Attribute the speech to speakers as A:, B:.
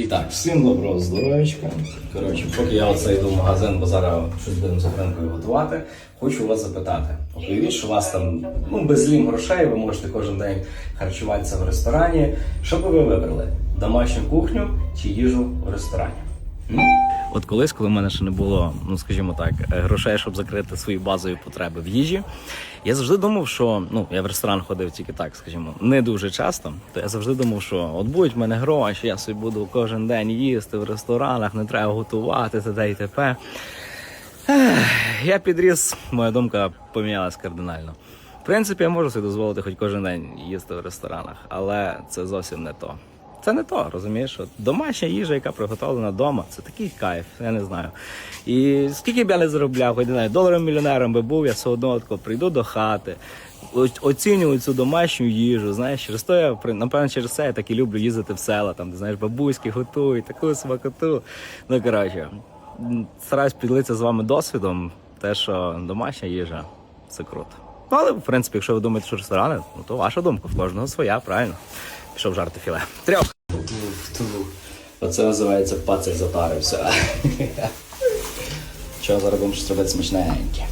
A: І так, всім доброго здоров'ячка. Коротше, поки я оце йду в магазин, бо зараз щось будемо з Охринкою готувати, хочу вас запитати. Уявіть, що у вас там ну, без лім грошей, ви можете кожен день харчуватися в ресторані. Що би ви вибрали? Домашню кухню чи їжу в ресторані? От колись, коли в мене ще не було, ну скажімо так, е, грошей, щоб закрити свої базові потреби в їжі, я завжди думав, що ну я в ресторан ходив тільки так, скажімо, не дуже часто. То я завжди думав, що от будуть в мене гроші, я собі буду кожен день їсти в ресторанах, не треба готувати т.д. і т.п. Я підріс, моя думка помінялась кардинально. В принципі, я можу собі дозволити хоч кожен день їсти в ресторанах, але це зовсім не то. Це не то, розумієш? От домашня їжа, яка приготовлена вдома, це такий кайф, я не знаю. І скільки б я не заробляв, хоч не знаю, доларом мільйонером би був, я все одно тако прийду до хати, оцінюю цю домашню їжу. Знаєш, через то я напевно через це я так і люблю їздити в села, там, де знаєш, бабуськи готують, таку смакоту. Ну коротше, стараюсь поділитися з вами досвідом, те, що домашня їжа це круто. Ну, але, в принципі, якщо ви думаєте, що ресторани, ну то ваша думка, в кожного своя, правильно. Пішов жарти філе. Трьох. Оце називається пацик затарився. Що заробимо щось робити смачненьке.